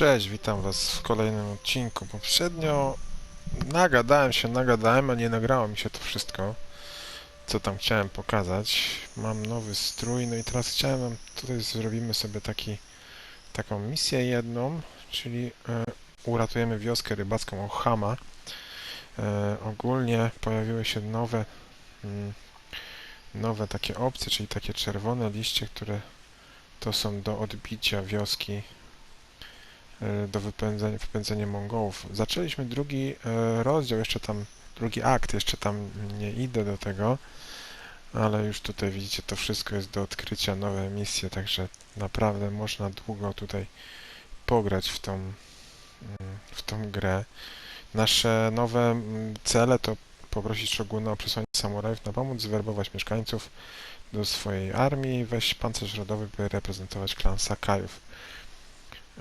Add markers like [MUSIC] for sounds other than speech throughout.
Cześć, witam was w kolejnym odcinku. Poprzednio nagadałem się, nagadałem, a nie nagrało mi się to wszystko, co tam chciałem pokazać. Mam nowy strój, no i teraz chciałem wam, tutaj zrobimy sobie taki, taką misję jedną, czyli e, uratujemy wioskę rybacką Ohama. E, ogólnie pojawiły się nowe, mm, nowe takie opcje, czyli takie czerwone liście, które to są do odbicia wioski do wypędzenia, wypędzenia Mongołów. Zaczęliśmy drugi e, rozdział, jeszcze tam, drugi akt, jeszcze tam nie idę do tego, ale już tutaj widzicie, to wszystko jest do odkrycia, nowe misje, także naprawdę można długo tutaj pograć w tą, mm, w tą grę. Nasze nowe cele to poprosić Szoguna o przesłanie samurajów na pomoc, zwerbować mieszkańców do swojej armii, weź pancerz rodowy, by reprezentować klan Sakajów.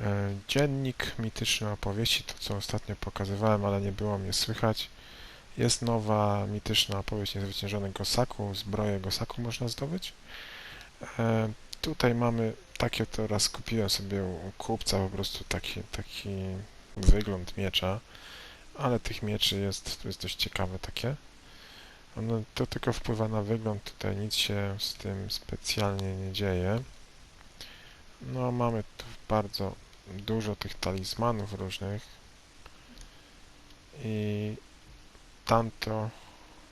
E, Dziennik, mityczne opowieści, to co ostatnio pokazywałem, ale nie było mnie słychać. Jest nowa mityczna opowieść niezwyciężonych Gosaku, zbroję Gosaku można zdobyć. E, Tutaj mamy takie, to raz kupiłem sobie u kupca po prostu taki, taki wygląd miecza, ale tych mieczy jest, jest dość ciekawe takie. To tylko wpływa na wygląd, tutaj nic się z tym specjalnie nie dzieje. No, mamy tu bardzo dużo tych talizmanów różnych. I tamto,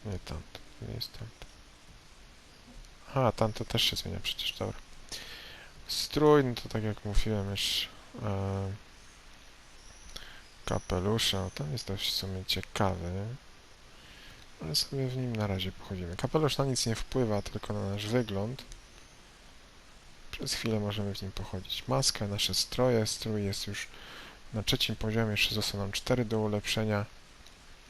nie tamto, to nie jest tamto. A, tamto też się zmienia przecież, dobra. Strój, no to tak jak mówiłem już, e, kapelusza, ten jest dość w sumie ciekawy. Ale sobie w nim na razie pochodzimy. Kapelusz na nic nie wpływa, tylko na nasz wygląd. Przez chwilę możemy w nim pochodzić. Maska, nasze stroje. Strój jest już na trzecim poziomie. Jeszcze zostaną 4 do ulepszenia.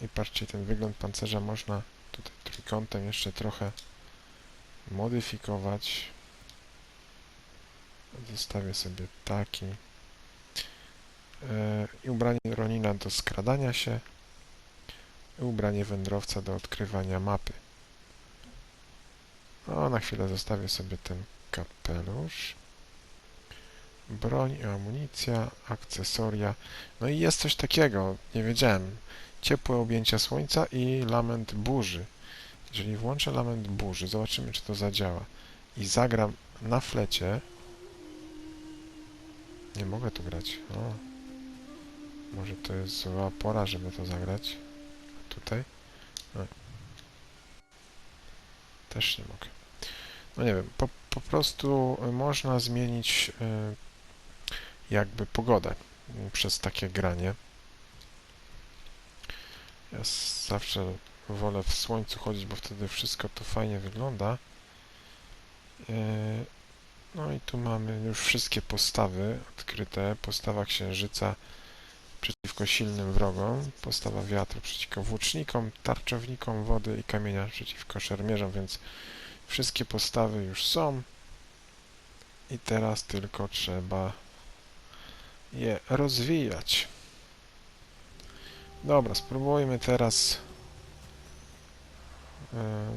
I patrzcie, ten wygląd pancerza można tutaj trójkątem jeszcze trochę modyfikować. Zostawię sobie taki. E, I ubranie Ronina do skradania się i ubranie wędrowca do odkrywania mapy. No, na chwilę zostawię sobie ten kapelusz. Broń i amunicja, akcesoria. No i jest coś takiego, nie wiedziałem. Ciepłe objęcia słońca i lament burzy. Jeżeli włączę lament burzy, zobaczymy, czy to zadziała. I zagram na flecie. Nie mogę tu grać. O. Może to jest zła pora, żeby to zagrać tutaj. No. Też nie mogę. No nie wiem, po, po prostu można zmienić y, jakby pogodę y, przez takie granie. Ja zawsze wolę w słońcu chodzić, bo wtedy wszystko to fajnie wygląda. Y, No i tu mamy już wszystkie postawy odkryte. Postawa księżyca przeciwko silnym wrogom, postawa wiatru przeciwko włócznikom, tarczownikom wody i kamienia przeciwko szermierzom, więc wszystkie postawy już są i teraz tylko trzeba je rozwijać. Dobra, spróbujmy teraz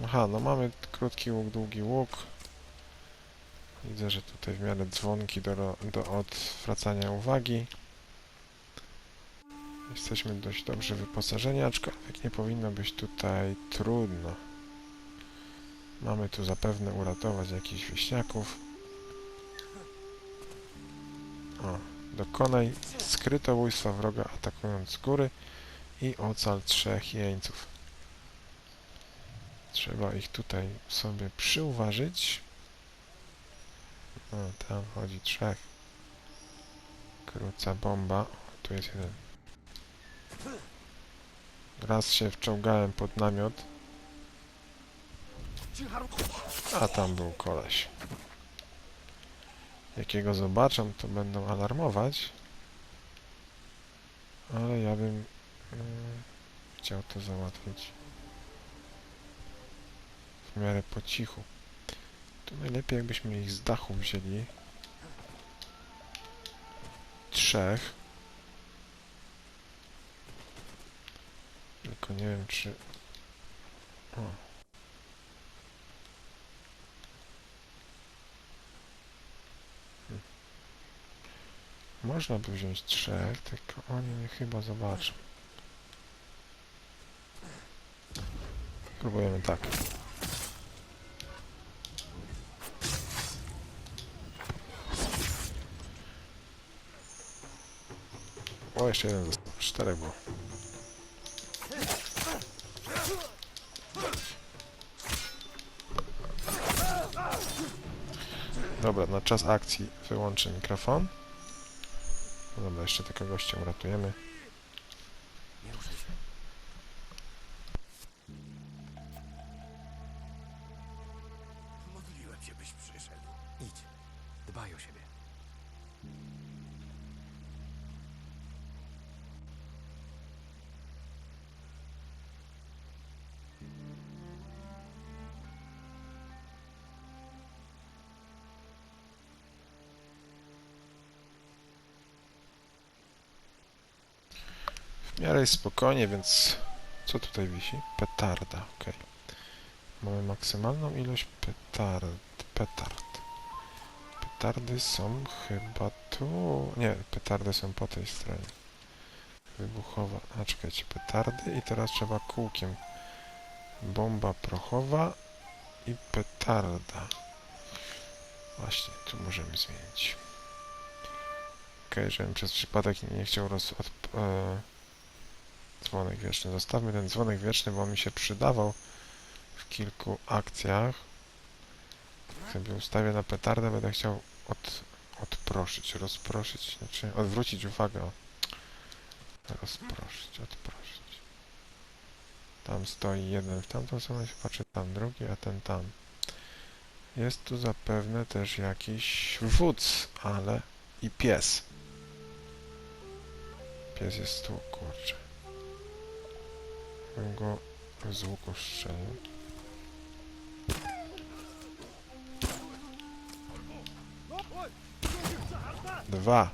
Aha, no mamy krótki łuk, długi łuk. Widzę, że tutaj w miarę dzwonki do, do odwracania uwagi. Jesteśmy dość dobrze wyposażeni, aczkolwiek nie powinno być tutaj trudno. Mamy tu zapewne uratować jakichś wieśniaków. O, dokonaj skrytobójstwa wroga atakując z góry i ocal trzech jeńców. Trzeba ich tutaj sobie przyuważyć. O, tam chodzi trzech. Króca bomba. Tu jest jeden. Raz się wczołgałem pod namiot, a tam był koleś. Jakiego zobaczą, to będą alarmować. Ale ja bym mm, chciał to załatwić w miarę po cichu. To najlepiej jakbyśmy ich z dachu wzięli. Trzech. Tylko nie wiem czy... O. Można by wziąć trzech, tylko oni mnie chyba zobaczą. Próbujemy tak. O, jeszcze jeden został. Czterech było. Dobra, na czas akcji wyłączę mikrofon. No dobra, jeszcze tylko gościa uratujemy. W miarę jest spokojnie, więc co tutaj wisi? Petarda, ok. Mamy maksymalną ilość petard. Petard. Petardy są chyba tu. Nie, petardy są po tej stronie. Wybuchowa. A czekajcie, petardy i teraz trzeba kółkiem. Bomba prochowa i petarda. Właśnie, tu możemy zmienić. Okej, żebym przez przypadek nie chciał roz... Od, e, dzwonek wieczny. Zostawmy ten dzwonek wieczny, bo on mi się przydawał w kilku akcjach. Jak sobie ustawię na petardę, będę chciał od, odproszyć, rozproszyć, znaczy odwrócić uwagę. Rozproszyć, odproszyć. Tam stoi jeden w tamtą stronę, się patrzy tam drugi, a ten tam. Jest tu zapewne też jakiś wódz, ale i pies. Pies jest tu, kurczę. Bym go z łuku. Dwa.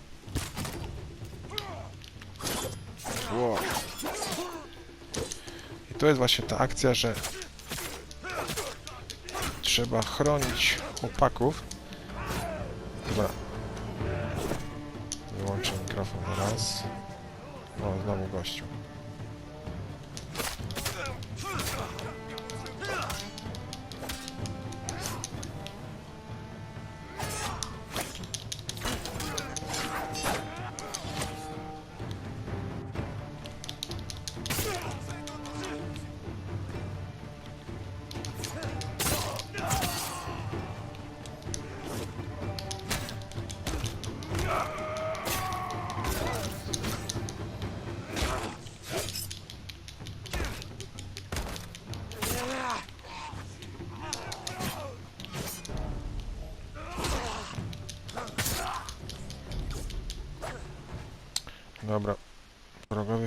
Ło. I to jest właśnie ta akcja, że trzeba chronić chłopaków. Dobra. Wyłączę mikrofon raz. O, znowu gościu.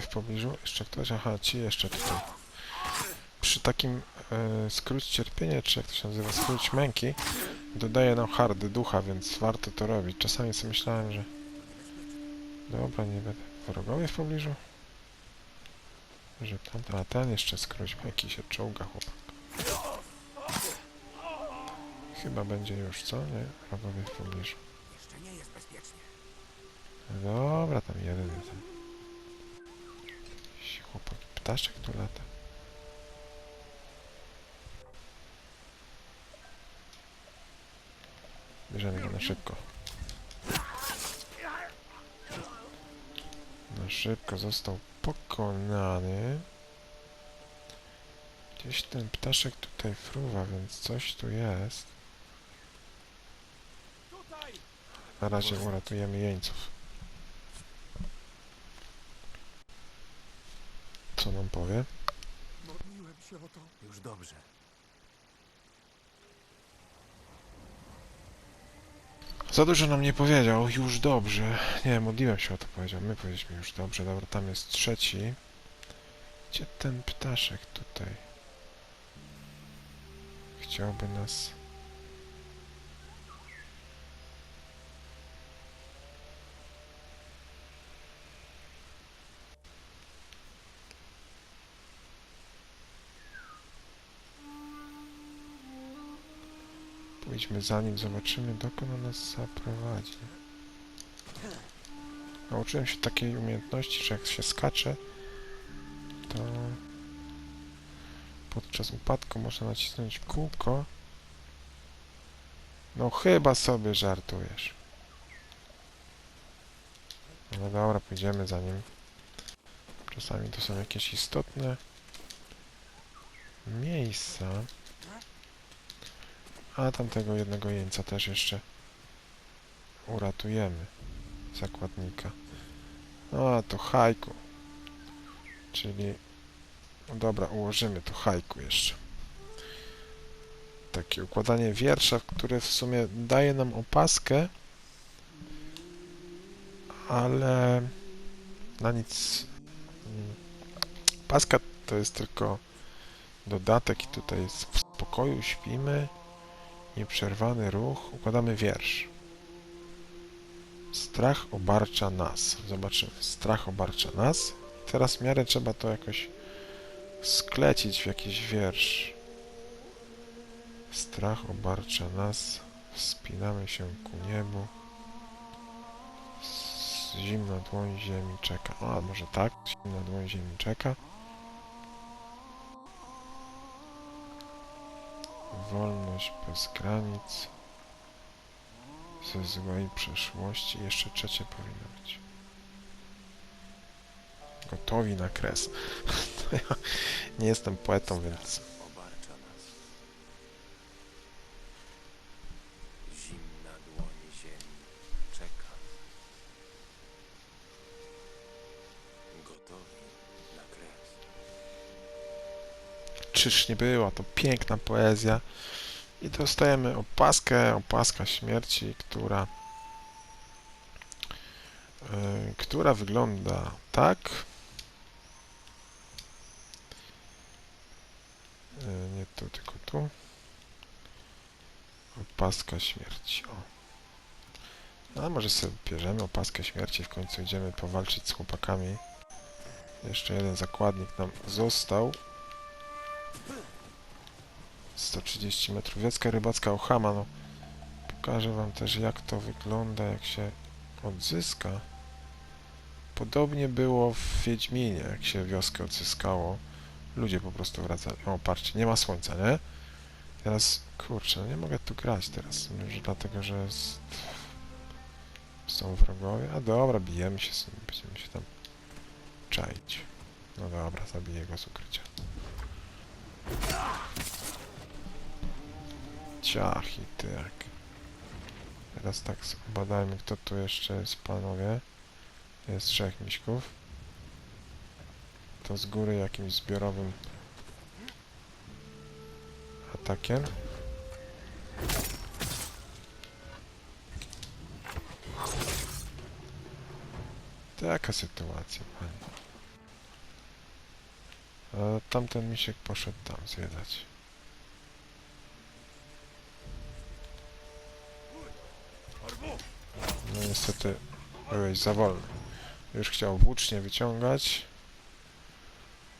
W pobliżu. Jeszcze ktoś? Aha, ci jeszcze tutaj. Przy takim e, skróć cierpienia, czy jak to się nazywa, skróć męki, dodaje nam hardy ducha, więc warto to robić. Czasami sobie myślałem, że... Dobra, nie będę. Wrogowie w pobliżu? Że tam... A ten jeszcze skróć męki się czołga, chłopak. Chyba będzie już, co? Nie? Wrogowie w pobliżu. Dobra, tam jeden jest. Ptaszek tu lata. Bierzemy go na szybko. Na szybko został pokonany. Gdzieś ten ptaszek tutaj fruwa, więc coś tu jest. Na razie uratujemy jeńców. Co nam powie? Modliłem się o to. Już dobrze. Za dużo nam nie powiedział, już dobrze. Nie, modliłem się o to powiedział, my powiedzieliśmy już dobrze. Dobra, tam jest trzeci. Gdzie ten ptaszek tutaj? Chciałby nas... Pójdźmy za nim, zobaczymy dokąd on nas zaprowadzi. Nauczyłem się takiej umiejętności, że jak się skacze, to podczas upadku można nacisnąć kółko. No chyba sobie żartujesz. No dobra, pójdziemy za nim. Czasami to są jakieś istotne miejsca. A tamtego jednego jeńca też jeszcze uratujemy. Zakładnika. No, a to hajku. Czyli... No dobra, ułożymy to hajku jeszcze. Takie układanie wiersza, które w sumie daje nam opaskę, ale na nic. mm, Paska to jest tylko dodatek i tutaj w spokoju śpimy, nieprzerwany ruch, układamy wiersz. Strach obarcza nas. Zobaczymy. Strach obarcza nas. Teraz w miarę trzeba to jakoś sklecić w jakiś wiersz. Strach obarcza nas. Wspinamy się ku niebu. Zimna dłoń ziemi czeka. A, może tak? Zimna dłoń ziemi czeka. Wolność bez granic. Ze złej przeszłości. Jeszcze trzecie powinno być. Gotowi na kres. [LAUGHS] Nie jestem poetą, więc czyż nie była to piękna poezja. I dostajemy opaskę, opaska śmierci, która yy, która wygląda tak. Yy, nie tu, tylko tu. Opaska śmierci. O. No, a może sobie bierzemy opaskę śmierci, w końcu idziemy powalczyć z chłopakami. Jeszcze jeden zakładnik nam został. 130 metrów. Wiecka rybacka Ochama, no. Pokażę wam też jak to wygląda, jak się odzyska. Podobnie było w Wiedźminie, jak się wioskę odzyskało. Ludzie po prostu wracali. O, patrzcie, nie ma słońca, nie? Teraz, kurczę, no nie mogę tu grać teraz. Może dlatego, że jest... są wrogowie. A dobra, bijemy się będziemy się tam czaić. No dobra, zabiję go z ukrycia. Ciach i tyk. Teraz tak badajmy, kto tu jeszcze jest, panowie. Jest trzech miśków. To z góry jakimś zbiorowym atakiem. Taka sytuacja, panie. A tamten misiek poszedł tam zwiedzać. No niestety byłeś za wolny. Już chciał włócznie wyciągać,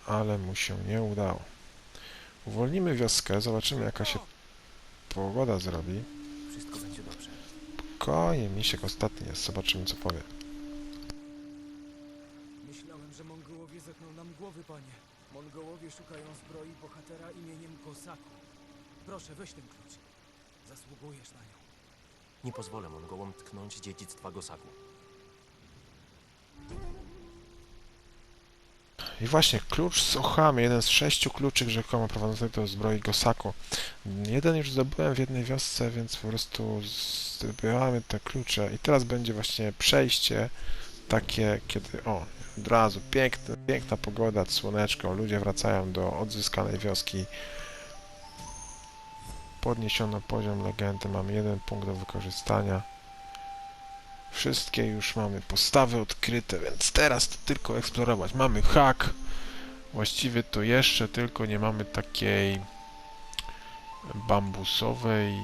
ale mu się nie udało. Uwolnimy wioskę, zobaczymy jaka się pogoda zrobi. Wszystko będzie dobrze. Spokojnie, misiek ostatni jest, zobaczymy co powie. Myślałem, że Mongołowie zetną nam głowy, panie. Mongołowie szukają zbroi bohatera imieniem Kosaku. Proszę, weź ten klucz. Zasługujesz na nią. Nie pozwolę Mongołom tknąć dziedzictwa Gosaku. I właśnie, klucz z Ochamy, jeden z sześciu kluczy rzekomo prowadzących do zbroi Gosaku. Jeden już zdobyłem w jednej wiosce, więc po prostu zdobywamy te klucze. I teraz będzie właśnie przejście takie, kiedy, o, od razu, piękny, piękna pogoda, słoneczko, ludzie wracają do odzyskanej wioski. Podniesiono poziom legendy, mamy jeden punkt do wykorzystania. Wszystkie już mamy postawy odkryte, więc teraz to tylko eksplorować. Mamy hak. Właściwie to jeszcze tylko nie mamy takiej bambusowej,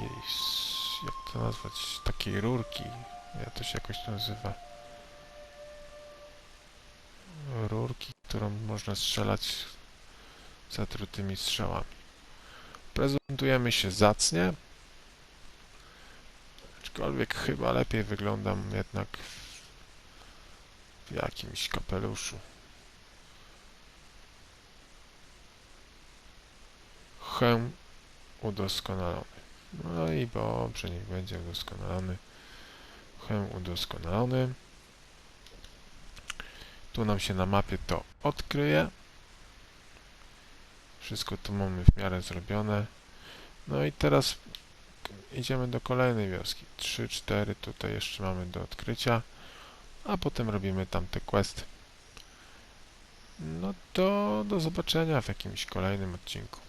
jak to nazwać, takiej rurki. Jak to się jakoś nazywa? Rurki, którą można strzelać zatrutymi strzałami. Prezentujemy się zacnie, aczkolwiek chyba lepiej wyglądam jednak jakimś kapeluszu. Chem udoskonalony. No i dobrze, niech będzie udoskonalony. Chem udoskonalony. Tu nam się na mapie to odkryje. Wszystko tu mamy w miarę zrobione. No i teraz idziemy do kolejnej wioski. 3, 4 tutaj jeszcze mamy do odkrycia. A potem robimy tamte questy. No to do zobaczenia w jakimś kolejnym odcinku.